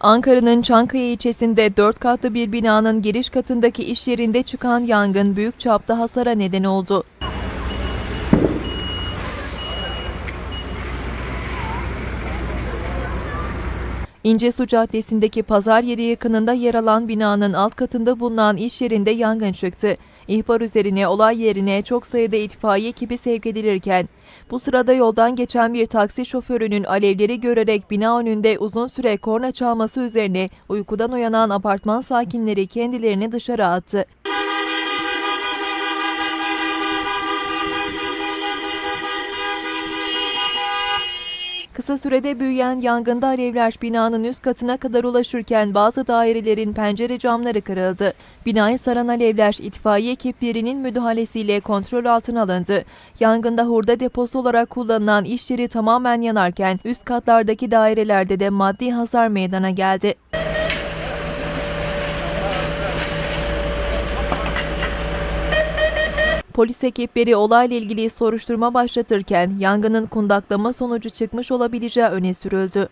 Ankara'nın Çankaya ilçesinde 4 katlı bir binanın giriş katındaki iş yerinde çıkan yangın büyük çapta hasara neden oldu. İncesu Caddesi'ndeki pazar yeri yakınında yer alan binanın alt katında bulunan iş yerinde yangın çıktı. İhbar üzerine olay yerine çok sayıda itfaiye ekibi sevk edilirken, bu sırada yoldan geçen bir taksi şoförünün alevleri görerek bina önünde uzun süre korna çalması üzerine uykudan uyanan apartman sakinleri kendilerini dışarı attı. Kısa sürede büyüyen yangında alevler binanın üst katına kadar ulaşırken bazı dairelerin pencere camları kırıldı. Binayı saran alevler itfaiye ekiplerinin müdahalesiyle kontrol altına alındı. Yangında hurda deposu olarak kullanılan iş yeri tamamen yanarken üst katlardaki dairelerde de maddi hasar meydana geldi. Polis ekipleri olayla ilgili soruşturma başlatırken yangının kundaklama sonucu çıkmış olabileceği öne sürüldü.